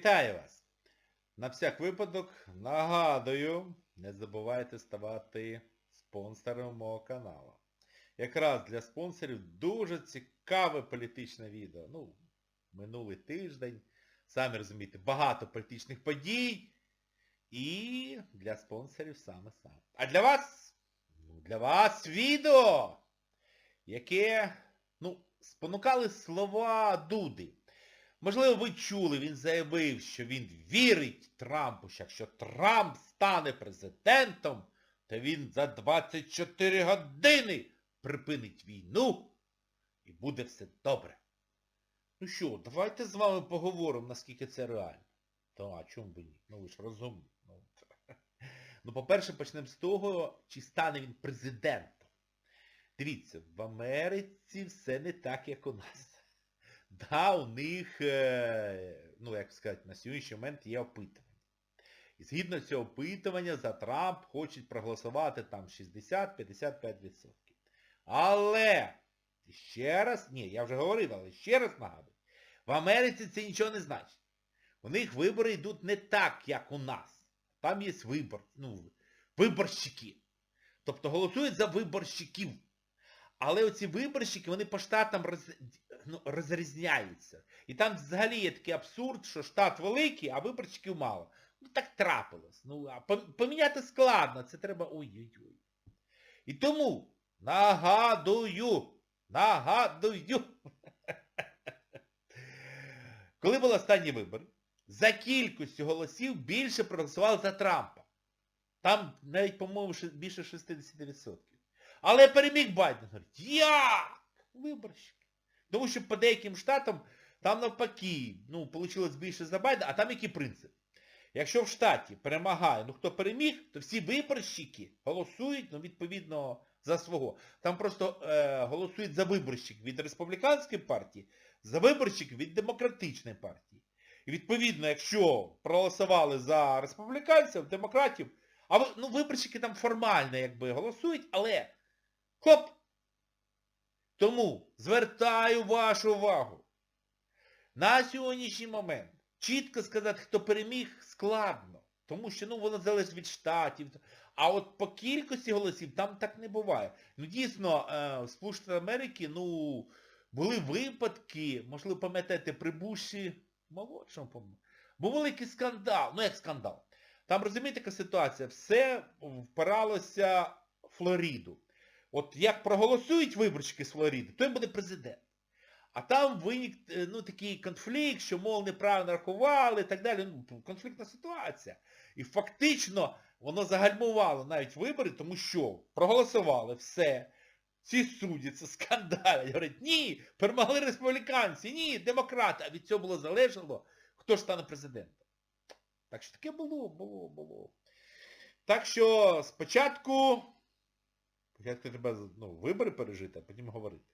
Вітаю вас! На всяк випадок нагадую, не забувайте ставати спонсором мого каналу. Якраз для спонсорів дуже цікаве політичне відео. Ну, минулий тиждень, самі розумієте, багато політичних подій. І для спонсорів саме саме. А для вас, ну, для вас відео, яке, ну, спонукали слова Дуди. Можливо, ви чули, він заявив, що він вірить Трампу, що якщо Трамп стане президентом, то він за 24 години припинить війну і буде все добре. Ну що, давайте з вами поговоримо, наскільки це реально. Та, а чому би ні? Ну ви ж розумні. Ну, ну по-перше, почнемо з того, чи стане він президентом. Дивіться, в Америці все не так, як у нас. Да, у них, е, ну як сказати, на сьогоднішній момент є опитування. І згідно цього опитування за Трамп хочуть проголосувати там 60-55%. Але, ще раз, ні, я вже говорив, але ще раз нагадую, в Америці це нічого не значить. У них вибори йдуть не так, як у нас. Там є вибор, ну, виборщики. Тобто голосують за виборщиків. Але оці виборщики, вони по штатам роз, ну, розрізняються. І там взагалі є такий абсурд, що штат великий, а виборщиків мало. Ну так трапилось. Ну, а поміняти складно, це треба ой-ой-ой. І тому нагадую, нагадую. Коли були останні вибори, за кількістю голосів більше проголосували за Трампа. Там навіть, по-моєму, більше 60%. Але переміг Байден. Говорить, як? Виборщики. Тому що по деяким штатам там навпаки, ну, вийшло більше за Байдена, а там який принцип? Якщо в штаті перемагає, ну хто переміг, то всі виборщики голосують, ну, відповідно, за свого. Там просто е, голосують за виборщик від республіканської партії, за виборщик від демократичної партії. І відповідно, якщо проголосували за республіканців, демократів, а ну, виборщики там формально якби голосують, але хоп! Тому звертаю вашу увагу. На сьогоднішній момент чітко сказати, хто переміг, складно. Тому що ну, воно залежить від штатів. А от по кількості голосів там так не буває. Ну дійсно, е, в Сполучених Америки, ну, були випадки, можливо, пам'ятаєте, при Буші молодшому, по-моєму, був великий скандал. Ну як скандал? Там, розумієте, яка ситуація? Все впиралося в Флориду. От як проголосують виборчики з Флориди, той буде президент. А там виник е, ну, такий конфлікт, що, мов, неправильно рахували і так далі. Ну, конфліктна ситуація. І фактично воно загальмувало навіть вибори, тому що проголосували все. Ці судді, це скандалі. Говорять, ні, перемогли республіканці, ні, демократи. А від цього було залежало, хто ж стане президентом. Так що таке було, було, було. Так що спочатку, спочатку треба ну, вибори пережити, а потім говорити.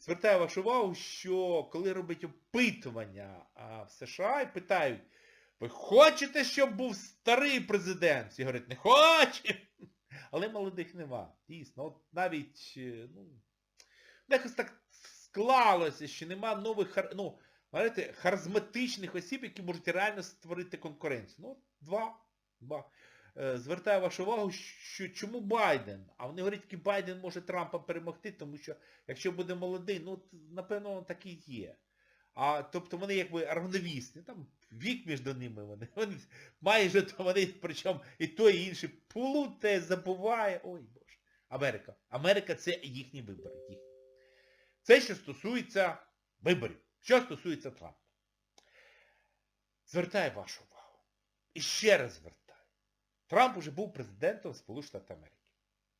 Звертаю вашу увагу, що коли роблять опитування в США і питають, ви хочете, щоб був старий президент? Всі говорять, не хочемо. Але молодих нема. Дійсно, от навіть, е, ну, якось так склалося, що нема нових, ну, знаєте, харизматичних осіб, які можуть реально створити конкуренцію. Ну, два. два. Е, Звертаю вашу увагу, що чому Байден? А вони говорять, що Байден може Трампа перемогти, тому що якщо буде молодий, ну, напевно, так і є. А тобто вони якби равновісні, там вік між ними вони. вони майже то вони, причому і той, і інший плутає, забуває. Ой Боже. Америка. Америка це їхні вибори. Їхні. Це що стосується виборів. Що стосується Трампа. Звертаю вашу увагу. І ще раз звертаю. Трамп уже був президентом Сполучених Штатів Америки.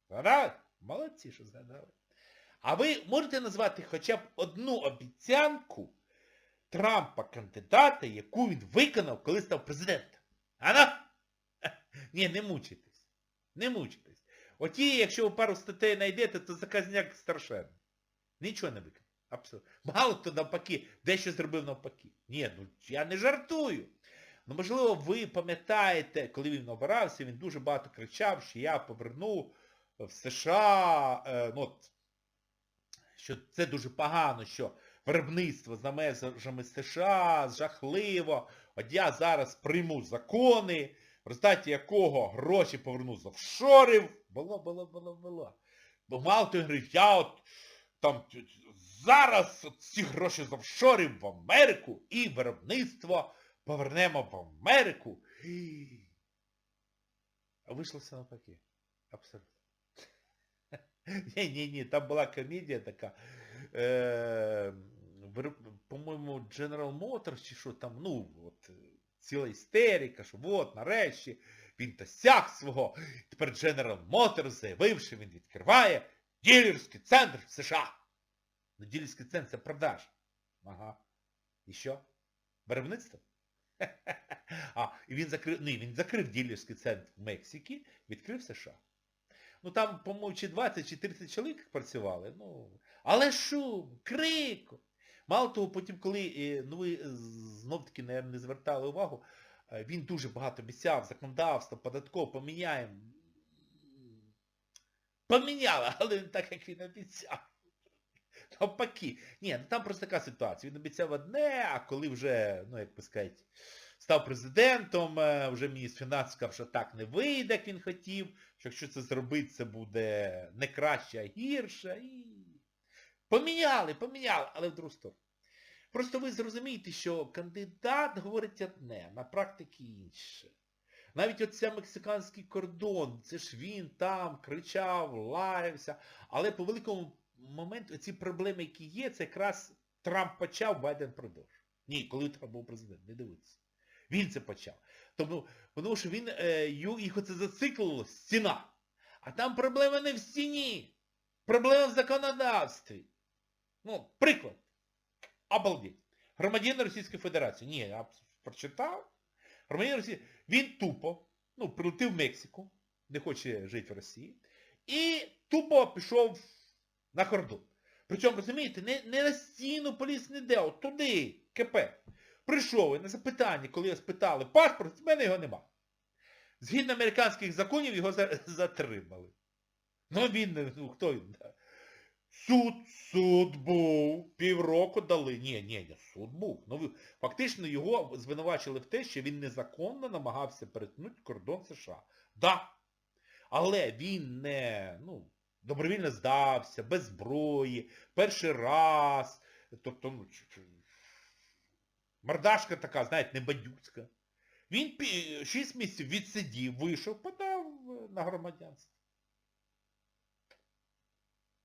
Згадали? Молодці, що згадали. А ви можете назвати хоча б одну обіцянку Трампа кандидата, яку він виконав, коли став президентом? Ана? Ні, не мучайтесь. Не мучайтесь. Оті, якщо ви пару статей знайдете, то заказняк страшенний. Нічого не виконав. Абсолютно. Мало хто навпаки, дещо зробив навпаки. Ні, ну я не жартую. Ну, можливо, ви пам'ятаєте, коли він обирався, він дуже багато кричав, що я поверну в США, е, ну, що це дуже погано, що виробництво за межами США, жахливо. От я зараз прийму закони, в результаті якого гроші поверну з офшорів. Було, було, було, було. Бо мало той говорив, я от там зараз ці гроші з офшорів в Америку і виробництво повернемо в Америку. А вийшло все навпаки. Абсолютно. Ні-ні-ні, там була комедія така. Е, по-моєму, General Motors чи що там, ну, от, ціла істерика, що от, нарешті, він досяг свого. Тепер General Motors заявив, що він відкриває ділерський центр в США. Ну, ділерський центр це продаж. Ага. І що? Виробництво? А, і він закрив, ні, він закрив ділерський центр в Мексиці, відкрив США. Ну там, по-моєму, чи 20, чи 30 чоловік працювали. Ну, але шум, крик. Мало того, потім, коли, е, ну ви знов-таки не, не звертали увагу, е, він дуже багато обіцяв, законодавство, податково, поміняємо. Поміняли, але не так, як він обіцяв. Навпаки. Ні, ну там просто така ситуація. Він обіцяв одне, а коли вже, ну як би сказати, став президентом, е, вже міністр фінансів сказав, що так не вийде, як він хотів, що якщо це зробити, це буде не краще, а гірше. І... Поміняли, поміняли, але в другу сторону. Просто ви зрозумієте, що кандидат говорить одне, на практиці інше. Навіть оця мексиканський кордон, це ж він там кричав, лаявся, але по великому моменту ці проблеми, які є, це якраз Трамп почав, Байден продовжив. Ні, коли Трамп був президент, не дивіться. Він це почав. Тому, тому що він, е, їх оце зациклило, стіна. А там проблема не в стіні. Проблема в законодавстві. Ну, приклад. Обалдеть. Громадянин Російської Федерації. Ні, я прочитав. Громадянин Росії. Він тупо, ну, прилетів в Мексику, не хоче жити в Росії, і тупо пішов на кордон. Причому, розумієте, не, не на стіну поліс не де, от туди, КП. Прийшов і на запитання, коли його спитали паспорт, в мене його нема. Згідно американських законів його за- затримали. Ну він, ну хто він? Суд, суд був, півроку дали. Ні, ні, суд був. Ну, фактично його звинувачили в те, що він незаконно намагався перетнути кордон США. Да. Але він не, ну, добровільно здався, без зброї, перший раз. Тобто, ну, мордашка така, знаєте, не бандюцька. Він 6 місяців відсидів, вийшов, подав е, на громадянство.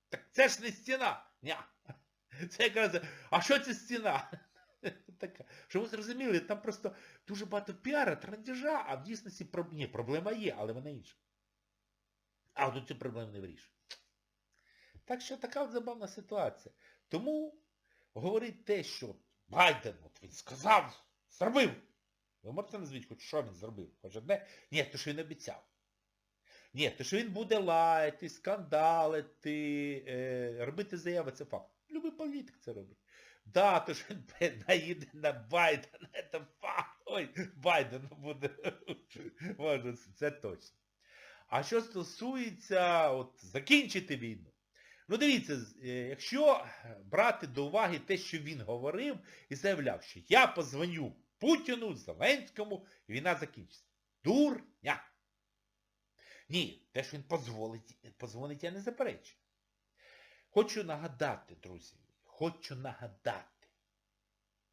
Так це ж не стіна. Ня. Це якраз, а що це стіна? Така. Щоб ви зрозуміли, там просто дуже багато піара, трандіжа, а в дійсності. Ні, проблема є, але вона інша. А тут цю проблему не вирішує. Так що така забавна ситуація. Тому говорить те, що Байден, от він сказав, зробив. Ви можете назвати, хоч що він зробив? Хоч одне? Ні, то що він обіцяв. Ні, то що він буде лаяти, скандалити, е, робити заяви, це факт. Любий політик це робить. Да, то що він наїде на Байдена, це факт. Ой, Байден буде. Може, це точно. А що стосується от, закінчити війну, ну дивіться, е, якщо брати до уваги те, що він говорив і заявляв, що я позвоню Путіну, Зеленському, і війна закінчиться. Дурня! Ні, те, що він позволить, позвонить, я не заперечую. Хочу нагадати, друзі, хочу нагадати.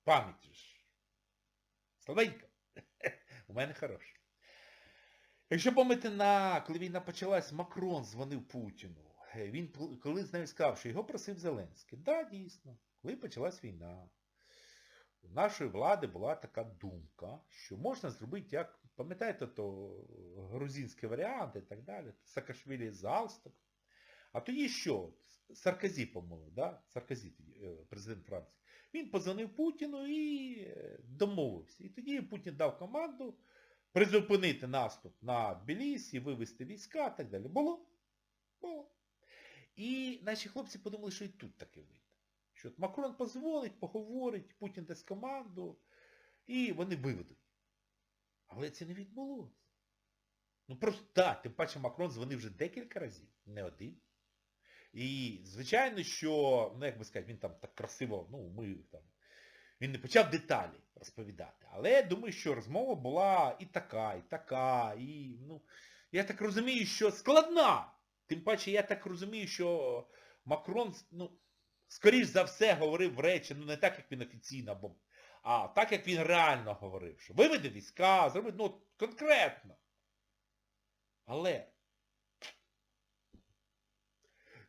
Пам'ять ж. Слабенька. У мене хороша. Якщо пам'ятаєте, на, коли війна почалась, Макрон дзвонив Путіну. Е, Він пл- коли з нею сказав, що його просив Зеленський. Да, дійсно. Коли почалась війна, у нашої влади була така думка, що можна зробити, як, пам'ятаєте, то грузинський варіант і так далі, Саакашвілі з галстук. А тоді що? Саркозі, по-моєму, да? Саркозі, е, президент Франції. Він позвонив Путіну і е, домовився. І тоді Путін дав команду призупинити наступ на Тбілісі, вивести війська і так далі. Було? Було. І наші хлопці подумали, що і тут таке вийде. Що от Макрон дозволить, поговорить, Путін дасть команду, і вони виведуть. Але це не відбулося. Ну просто так, тим паче Макрон дзвонив вже декілька разів, не один. І, звичайно, що, ну як би сказати, він там так красиво, ну, ми там, він не почав деталі розповідати. Але я думаю, що розмова була і така, і така, і, ну, я так розумію, що складна. Тим паче, я так розумію, що Макрон, ну, скоріш за все, говорив речі, ну не так, як він офіційно, бо, а так, як він реально говорив, що виведе війська, зробить, ну, конкретно. Але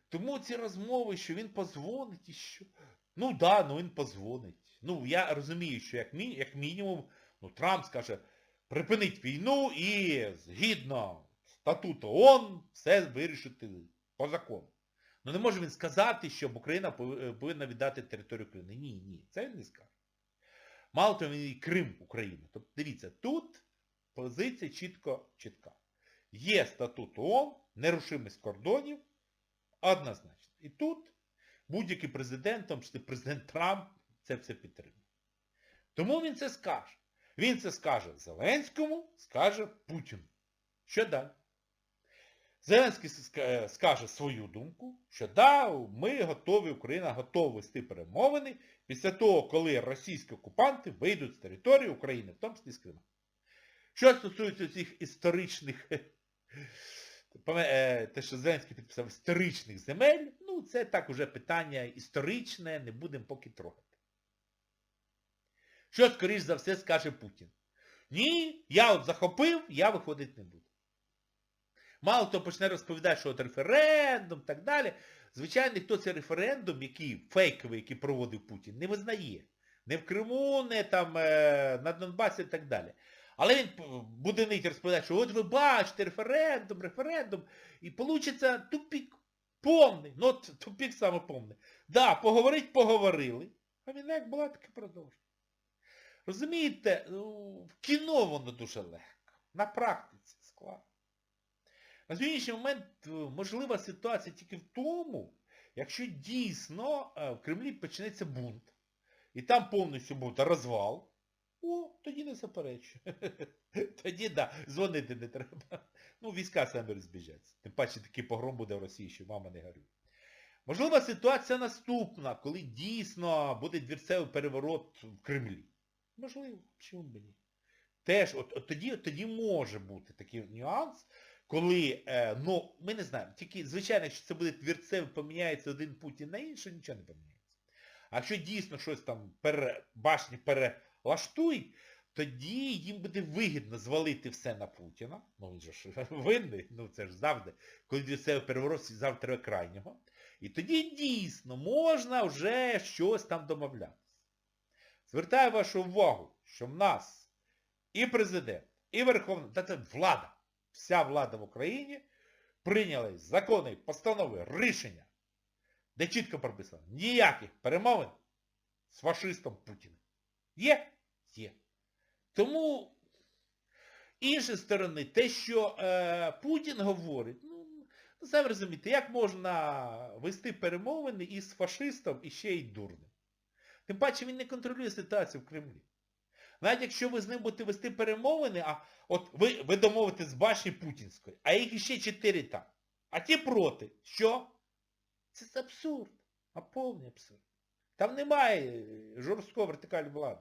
тому ці розмови, що він позвонить і що. Ну да, ну він позвонить. Ну, я розумію, що як, мі... як мінімум, ну, Трамп скаже, припинить війну і згідно статуту ООН все вирішити по закону. Ну не може він сказати, щоб Україна повинна віддати територію України. Ні, ні, це він не скаже. Мало того, він і Крим України. Тобто, дивіться, тут позиція чітко чітка. Є статут ООН, нерушимість кордонів, однозначно. І тут будь-який президент, тому числі президент Трамп, це все підтримує. Тому він це скаже. Він це скаже Зеленському, скаже Путіну. Що далі? Зеленський скаже свою думку, що да, ми готові, Україна готова вести перемовини після того, коли російські окупанти вийдуть з території України, в тому числі з Криму. Що стосується цих історичних, е, те, що Зеленський підписав, історичних земель, ну це так уже питання історичне, не будемо поки трогати. Що, скоріш за все, скаже Путін? Ні, я от захопив, я виходити не буду. Мало хто почне розповідати, що от референдум так далі. Звичайно, ніхто цей референдум, який фейковий, який проводив Путін, не визнає. Не в Криму, не там е, на Донбасі і так далі. Але він буде нить розповідати, що от ви бачите, референдум, референдум, і вийде тупік повний. Ну от тупік саме повний. Да, поговорить, поговорили. А війна як була, так і продовжує. Розумієте, ну, в кіно воно дуже легко. На практиці складно. На сьогоднішній момент е, можлива ситуація тільки в тому, якщо дійсно е, в Кремлі почнеться бунт, і там повністю буде розвал, о, тоді не заперечую. Тоді, да, дзвонити не треба. Ну, війська самі розбіжаться. Тим паче такий погром буде в Росії, що мама не горює. Можлива ситуація наступна, коли дійсно буде двірцевий переворот в Кремлі. Можливо, чому б ні? Теж, от, от тоді, от тоді може бути такий нюанс, коли, е, ну, ми не знаємо, тільки, звичайно, якщо це буде твірцем, поміняється один Путін на інший, нічого не поміняється. А якщо дійсно щось там пере, башні перелаштують, тоді їм буде вигідно звалити все на Путіна. Ну він же ж винний, ну це ж завжди, коли двірцевий переворот завтра крайнього. І тоді дійсно можна вже щось там домовлятися. Звертаю вашу увагу, що в нас і президент, і Верховна, та це влада, вся влада в Україні прийняли закони, постанови, рішення, де чітко прописано, ніяких перемовин з фашистом Путіним. Є? Є. Тому, іншої сторони, те, що е, Путін говорить, ну, ну, самі розумієте, як можна вести перемовини із фашистом і ще й дурним. Тим паче він не контролює ситуацію в Кремлі. Навіть якщо ви з ним будете вести перемовини, а от ви, ви домовитесь з башні Путінської, а їх іще чотири там. А ті проти. Що? Це абсурд. А повний абсурд. Там немає жорсткої вертикалі влади.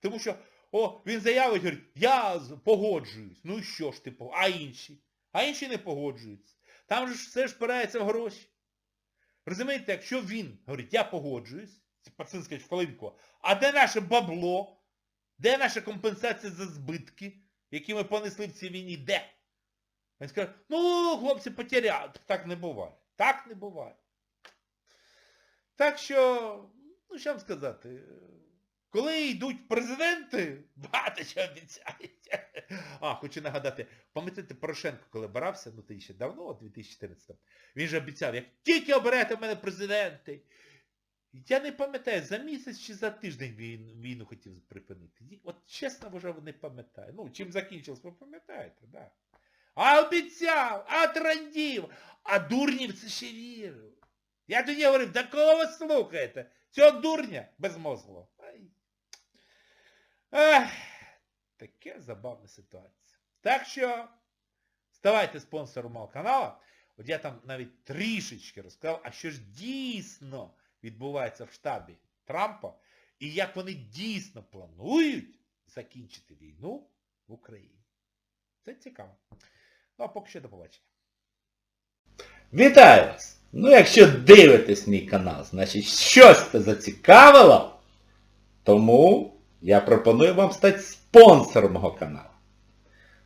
Тому що, о, він заявить, говорить, я погоджуюсь. Ну і що ж ти типу, а інші? А інші не погоджуються. Там же все ж впирається в гроші. Розумієте, якщо він говорить, я погоджуюсь, це пацан скаже в колинку, а де наше бабло? Де наша компенсація за збитки, які ми понесли в цій війні? Де? Він скаже, ну, хлопці, потеряли. Так не буває. Так не буває. Так що, ну що вам сказати, коли йдуть президенти, багато чого обіцяють. А, хочу нагадати, пам'ятаєте Порошенко, коли борався, ну ти ще давно, у 2014 він же обіцяв, як тільки оберете мене президенти, я не пам'ятаю, за місяць чи за тиждень він війну хотів припинити. От чесно вже не пам'ятаю. Ну, чим закінчилось, ви пам'ятаєте, да. А обіцяв, а трандів, а дурнів це ще вірив. Я тоді говорив, да кого ви слухаєте? Цього дурня. Ех, таке забавна ситуація. Так що ставайте спонсором мого каналу. От я там навіть трішечки розказав, а що ж дійсно відбувається в штабі Трампа, і як вони дійсно планують закінчити війну в Україні. Це цікаво. Ну а поки що до побачення. Вітаю вас! Ну якщо дивитесь мій канал, значить щось це зацікавило, тому я пропоную вам стати спонсором мого каналу.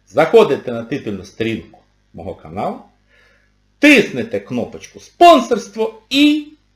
Заходите на титульну сторінку мого каналу, тиснете кнопочку спонсорство і